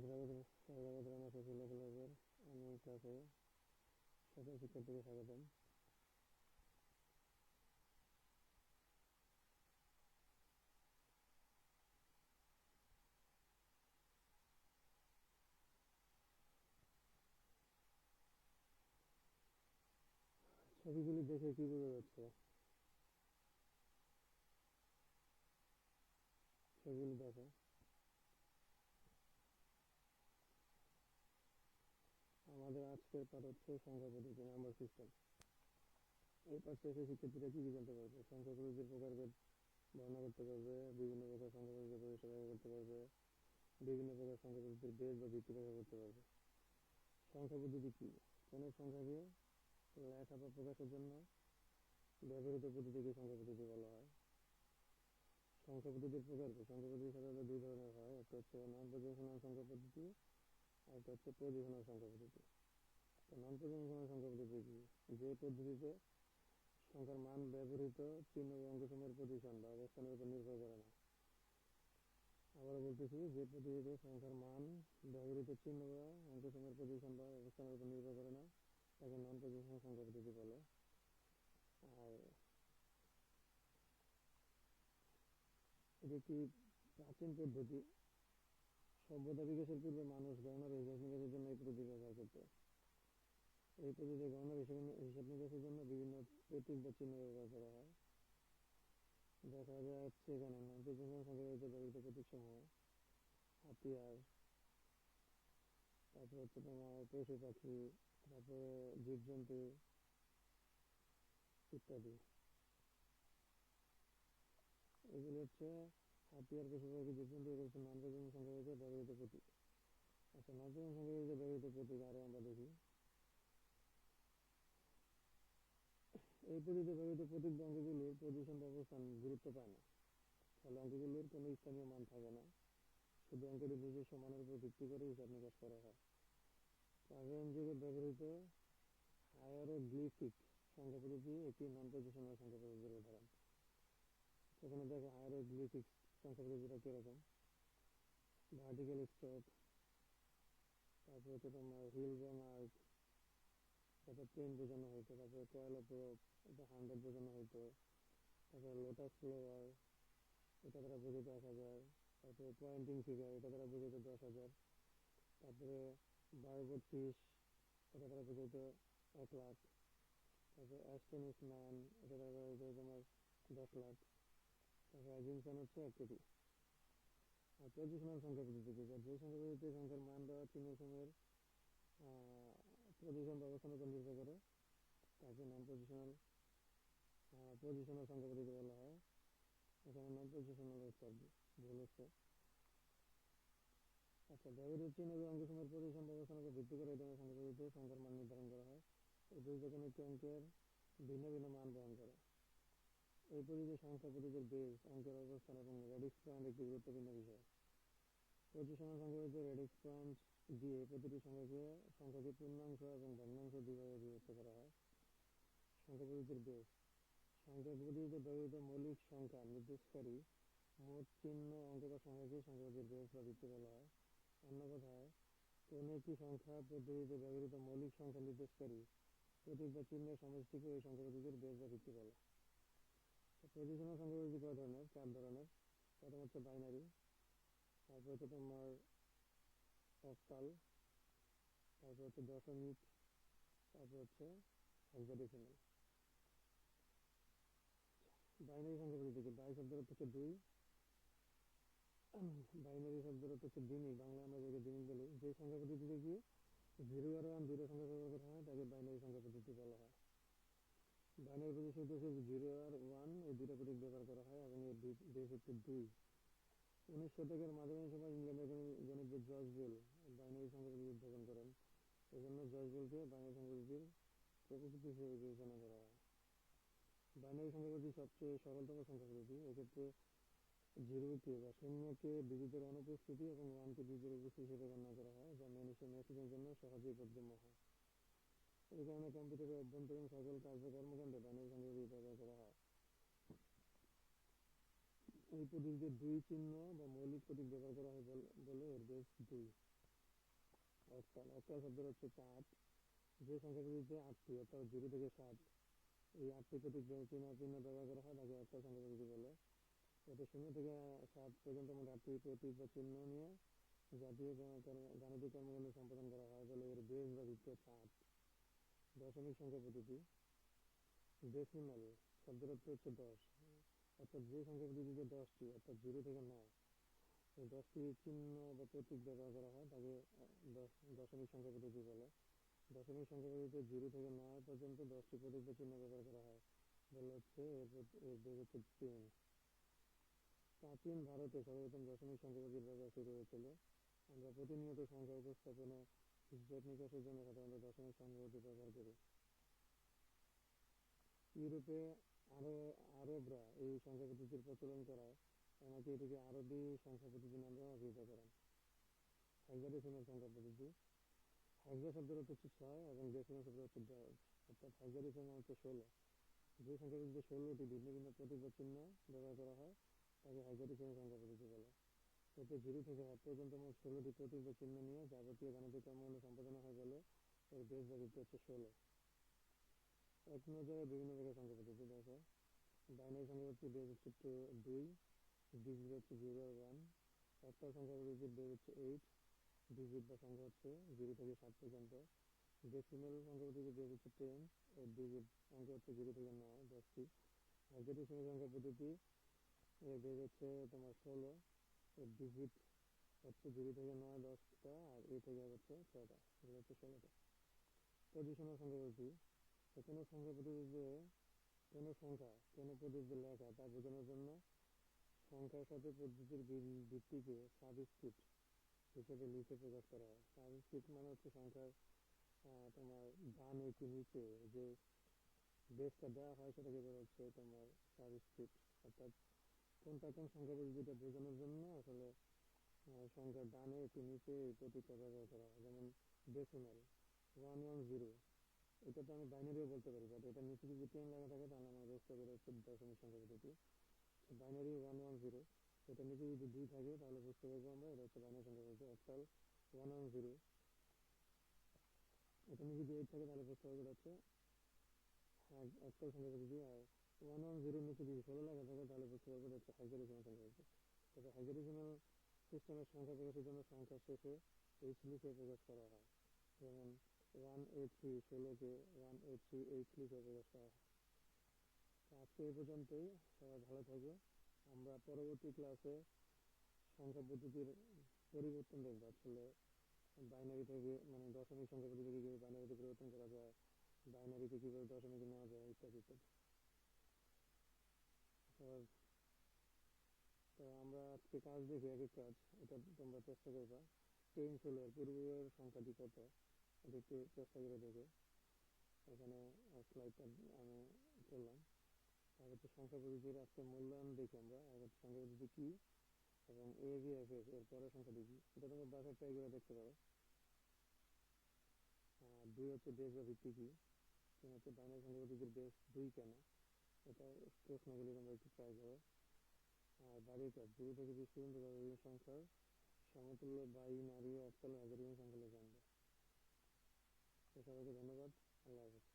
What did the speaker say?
হায়দ্রাবাদ স্বাগতম ছবিগুলি দেখে কি বোঝা যাচ্ছে? ছবিগুলি দেখো। আমাদের আজকের পাঠ হচ্ছে সংখ্যা পদ্ধতি নাম্বার সিস্টেম এই পাঠটা এসে শিক্ষার্থীরা কি কি জানতে পারবে? সংখ্যা পদ্ধতির প্রকারভেদ বর্ণনা করতে পারবে, বিভিন্ন প্রকার সংখ্যা পদ্ধতির পরিষেবা করতে পারবে, বিভিন্ন প্রকার সংখ্যা পদ্ধতির বেদ বা ভিত্তি ব্যাখ্যা করতে পারবে। সংখ্যা পদ্ধতি কি? কোন সংখ্যাকে লেখা বা প্রকাশের জন্য ব্যবহৃত পদ্ধতিকে সংখ্যা পদ্ধতি বলা হয়। সংখ্যা পদ্ধতির প্রকার কি? সংখ্যা পদ্ধতি সাধারণত দুই ধরনের হয়। একটা হচ্ছে নন পজিশনাল সংখ্যা পদ্ধতি একটা হচ্ছে পজিশনাল সংখ্যা পদ্ধতি তো নন পজিশনাল সংখ্যা পদ্ধতি কি? যে পদ্ধতিতে সংখ্যার মান ব্যবহৃত চিহ্ন অঙ্কসমূহের পজিশন বা অবস্থানের উপর নির্ভর করে না। আবার বলতেছি, যে পদ্ধতিতে সংখ্যার মান ব্যবহৃত চিহ্ন বা অঙ্কসমূহের পজিশন বা অবস্থানের উপর নির্ভর করে না, তাকে নন পজিশনাল সংখ্যা পদ্ধতি বলে। আর এটি একটি প্রাচীন পদ্ধতি। সভ্যতা বিকাশের পূর্বে মানুষ গণনার হিসাব নিকাশের জন্য এই পদ্ধতি ব্যবহার করত। এই পদ্ধতিতে গণনার হিসাব হিসাব নিকাশের জন্য বিভিন্ন প্রতীক বা চিহ্ন ব্যবহার করা হয়। দেখা যাচ্ছে এখানে নবীকরণ সংখ্যাগুলিতে ব্যবহৃত প্রতীক সমূহ হাতিয়ার, তারপর হচ্ছে তোমার পশু পাখি, তারপরে জীবজন্তু ইত্যাদি। এগুলো হচ্ছে এগুলো হচ্ছে নন প্রজন্ম ব্যবহৃত প্রতীক। আচ্ছা ব্যবহৃত প্রতীক আমরা দেখি। এই পদ্ধতিতে ব্যবহৃত প্রতীক অঙ্কগুলির গুরুত্ব পায় না। ফলে অঙ্কগুলির কোনো স্থানীয় মান থাকে না। শুধু অঙ্কটি নিজস্ব মানের উপর ভিত্তি করে হিসাব নিকাশ করা হয়। যুগে ব্যবহৃত হায়ারোগ্লিফিক সংখ্যা পদ্ধতি একটি নন পজিশনাল সংখ্যা পদ্ধতির উদাহরণ এখানে দেখো হায়ারোগ্লিফিক সংখ্যা পদ্ধতিটা কীরকম। ভার্টিক্যাল স্ট্রোক তারপর হচ্ছে তোমার হিল এবং তারপর টেন বোঝানো হইতো তারপরে কয়েল অফ রোপ এটা হান্ড্রেড বোঝানো হইতো তারপরে লোটাস ফ্লোয়ার এটা দ্বারা বোঝাইত এক হাজার, তারপরে পয়েন্টিং ফিগার এটা দ্বারা বোঝাইত দশ হাজার, তারপরে বারবোর্ড ফিশ এটা দ্বারা বোঝাইত এক লাখ, তারপরে অ্যাস্টনিস ম্যান এটা দ্বারা তোমার দশ লাখ। সংখ্যার মান দেওয়া চিহ্ন সময়ের পজিশন ব্যবস্থার নির্ভর করে তাকে নন পজিশনাল পজিশনাল সংখ্যা পদ্ধতি বলা হয়? এখানে নন পজিশনাল কি, ভুল হচ্ছে। আচ্ছা ব্যবহৃত চিহ্ন এবং অঙ্ক সময়ের পজিশন ব্যবস্থার উপর ভিত্তি করে এই সংখ্যা পদ্ধতিতে সংখ্যার মান নির্ধারণ করা হয়। এই কোনো একটি অঙ্কের ভিন্ন ভিন্ন মান বহন করে। এই পদ্ধতিতে সংখ্যা পদ্ধতির বেস অঙ্কের অবস্থান এবং রেডিক্স পয়েন্ট একটি গুরুত্বপূর্ণ বিষয়। পজিশনাল সংখ্যা পদ্ধতিতে রেডিক্স পয়েন্ট দিয়ে প্রতিটি সংখ্যাকে সংখ্যাকে পূর্ণাংশ এবং ভগ্নাংশ দুইভাবে বিভক্ত করা হয়। সংখ্যা পদ্ধতির বেস সংখ্যা পদ্ধতিতে ব্যবহৃত মৌলিক সংখ্যা নির্দেশকারী মোট চিহ্ন অঙ্ক বা সংখ্যাকে সংখ্যা পদ্ধতির বেস বা ভিত্তি বলা হয়। অন্য কথায়, কোন একটি সংখ্যা পদ্ধতিতে ব্যবহৃত মৌলিক সংখ্যা নির্দেশকারী প্রতীক বা চিহ্নের সমষ্টিকে এই সংখ্যা পদ্ধতির বেস বা ভিত্তি বলে। সংখ্যা পদ্ধতি কয় ধরনের, চার ধরনের, প্রথম হচ্ছে বাইনারি তারপর হচ্ছে তোমার অক্টাল তারপর হচ্ছে দশমিক, তারপর হচ্ছে হেক্সাডেসিমাল বাইনারি সংখ্যা পদ্ধতি কি? বাই শব্দের অর্থ হচ্ছে দুই। বাইনারি শব্দের অর্থ হচ্ছে দিনই বাংলা আমরা যাকে দিনই বলি, যে সংখ্যা পদ্ধতিতে কি জিরো আর ওয়ান দুটো সংখ্যা ব্যবহার করা হয়, তাকে বাইনারি সংখ্যা পদ্ধতি বলা হয়। বাইনারি শুধু শুধু জিরো আর ওয়ান এই দুটো প্রতীক ব্যবহার করা হয়, এবং এর বেস হচ্ছে দুই। উনিশ শতকের মাঝামাঝি সময় ইংল্যান্ডের গণিতবিদ জর্জ বেল বাইনারি সংখ্যা পদ্ধতি উদ্ভাবন করেন। এজন্য জর্জ বেলকে বাইনারি সংখ্যা পদ্ধতির প্রকৃতি হিসেবে বিবেচনা করা হয়। বাইনারি সংখ্যা পদ্ধতি সবচেয়ে সরলতম সংখ্যা পদ্ধতি এক্ষেত্রে জিরোকে বা শূন্যকে ডিজিটের অনুপস্থিতি এবং ওয়ানকে ডিজিটের উপস্থিতি হিসেবে গণনা করা হয়, যা মানুষের মেসেজের জন্য সহজেই বোধগম্য হয়। এই কম্পিউটারের অভ্যন্তরীণ সকল কার্য কর্মকাণ্ডে বাইনারি ব্যবহার করা হয় এই পদ্ধতিতে দুই চিহ্ন বা মৌলিক প্রতীক ব্যবহার করা হয় বলে এর বেশ দুই অক্টাল অক্টাল শব্দের হচ্ছে চার যে সংখ্যাগুলিতে আটটি অর্থাৎ জিরো থেকে সাত এই আটটি প্রতীক চিহ্ন চিহ্ন ব্যবহার করা হয় তাকে অক্টাল সংখ্যা বলে এতে শূন্য থেকে সাত পর্যন্ত মোট আটটি প্রতীক বা চিহ্ন নিয়ে জাতীয় গাণিতিক কর্মকাণ্ড সম্পাদন করা হয় বলে এর বেশ বা হচ্ছে আট দশমিক সংখ্যা পদ্ধতি ডেসিমাল শব্দের অর্থ হচ্ছে দশ। অর্থাৎ যে সংখ্যা পদ্ধতিতে দশটি, অর্থাৎ জিরো থেকে নয়, এই দশটি চিহ্ন বা প্রতীক ব্যবহার করা হয়, তাকে দশ, দশমিক সংখ্যা পদ্ধতি বলে। দশমিক সংখ্যা পদ্ধতিতে জিরো থেকে নয় পর্যন্ত দশটি প্রতীক বা চিহ্ন ব্যবহার করা হয়। বলে হচ্ছে এর বেগ হচ্ছে তিন। প্রাচীন ভারতে সর্বপ্রথম দশমিক সংখ্যা পদ্ধতির ব্যবহার শুরু হয়েছিল। আমরা প্রতিনিয়ত সংখ্যা উপস্থাপনে হিসাব নিকাশের জন্য সাধারণত দশমিক পদ্ধতি ব্যবহার করি। ইউরোপে আরও, আরবরা এই সংখ্যা পদ্ধতির প্রচলন করায় অনেকে এটিকে আরবি সংখ্যা পদ্ধতি নামে অভিহিত করেন। হেক্সাডেসিমাল সংখ্যা পদ্ধতি। হেক্সা শব্দের অর্থ হচ্ছে ছয় এবং ডেসিমাল শব্দের হচ্ছে দশ। অর্থাৎ হেক্সাডেসিমাল হচ্ছে ষোলো। যে সংখ্যা পদ্ধতিতে ষোলোটি ভিন্ন ভিন্ন প্রতীক চিহ্ন ব্যবহার করা হয়, তাকে হেক্সাডেসিমাল সংখ্যা পদ্ধতি বলে। এতে জিরো থেকে এক পর্যন্ত মোট ষোলোটি প্রতীক বা চিহ্ন নিয়ে যাবতীয় গাণিতিক কর্মকাণ্ড সম্পাদন হয় বলে এর বেশ বা হচ্ছে ষোলো। এক নজরে বিভিন্ন প্রকার সংখ্যা পদ্ধতি দেখো। বাইনারি সংখ্যা পদ্ধতির বেস হচ্ছে দুই, ডিজিট হচ্ছে জিরো ওয়ান। অক্টাল সংখ্যা পদ্ধতির বেস হচ্ছে এইট, ডিজিট বা সংখ্যা হচ্ছে জিরো থেকে সাত পর্যন্ত। ডেসিমাল সংখ্যা পদ্ধতির বেস হচ্ছে টেন ও ডিজিট সংখ্যা হচ্ছে জিরো থেকে নয়, দশটি। হেক্সাডেসিমাল সংখ্যা পদ্ধতি বেস হচ্ছে তোমার ষোলো। ডিজিট হচ্ছে জিরো থেকে নয়, দশটা, আর এ থেকে হচ্ছে ছয়টা। এগুলো হচ্ছে ষোলোটা পজিশনাল সংখ্যা পদ্ধতি তো কোনো সংখ্যা পদ্ধতিতে কোনো সংখ্যা, কোনো পদ্ধতিতে লেখা তা বোঝানোর জন্য সংখ্যার সাথে পদ্ধতির ভিত্তিকে সাবস্ক্রিপ্ট হিসেবে লিখে প্রকাশ করা হয়। সাবস্ক্রিপ্ট মানে হচ্ছে সংখ্যার তোমার ডানে কি নিচে যে বেসটা দেওয়া হয় সেটাকে বলা হচ্ছে তোমার সাবস্ক্রিপ্ট। অর্থাৎ কোনটা কোন সংখ্যা পদ্ধতিটা বোঝানোর জন্য আসলে আহ, সংখ্যার ডানে কি নিচে প্রতীকটা ব্যবহার করা হয় যেমন ডেসিমাল ওয়ান ওয়ান জিরো এটা তো আমি বাইনারিও বলতে পারি বাট এটা নিচে যদি টেন লেখা থাকে তাহলে আমরা বুঝতে পারি দশমিক সংখ্যা পদ্ধতি বাইনারি ওয়ান ওয়ান জিরো এটা নিচে যদি দুই থাকে তাহলে বুঝতে পারব আমরা এটা হচ্ছে বাইনারি সংখ্যা পদ্ধতি অক্টাল ওয়ান ওয়ান জিরো এটা নিচে যদি এইট থাকে তাহলে বুঝতে পারব এটা হচ্ছে অক্টাল সংখ্যা পদ্ধতি আর ওয়ান ওয়ান জিরোর নিচে যদি ষোলো লেখা থাকে তাহলে বুঝতে পারব এটা হচ্ছে হাইজারিসিমাল সংখ্যা তবে হাইজারিসিমাল সিস্টেমের সংখ্যা প্রকাশের জন্য সংখ্যা শেষে এইচ লিখে প্রকাশ করা হয় যেমন ওয়ান এইট থ্রি ষোলোকে ওয়ান এইট থ্রি এইট লিখে প্রকাশ করা হয় আজকে এই পর্যন্তই সবাই ভালো থাকো আমরা পরবর্তী ক্লাসে সংখ্যা পদ্ধতির পরিবর্তন দেখব। আসলে বাইনারি থেকে মানে দশমিক সংখ্যা পদ্ধতি কীভাবে বাইনারিতে পরিবর্তন করা যায়। বাইনারিতে কীভাবে দশমিকে নেওয়া যায়, ইত্যাদি ইত্যাদি আর তো আমরা আজকে কাজ দেখি, এক এক কাজ, এটা তোমরা চেষ্টা করবা। টেন ষোলোর পূর্বের সংখ্যাটি কত এটা একটু চেষ্টা করে দেখো। এখানে স্লাইডটা আমি করলাম। আর হচ্ছে সংখ্যা পদ্ধতির আজকে মূল্যায়ন দেখি আমরা। আর হচ্ছে সংখ্যা পদ্ধতি কি এবং এ বি এফ এস এর পরের সংখ্যাটি কি এটা তোমরা বাসায় ট্রাই করে দেখতে পারো। দুই হচ্ছে বেস বা ভিত্তি কি? তিন হচ্ছে বাইনারি সংখ্যা পদ্ধতির বেস দুই কেন? এটা প্রশ্নগুলি তোমরা একটু ট্রাই করো। ধন্যবাদ। আল্লাহ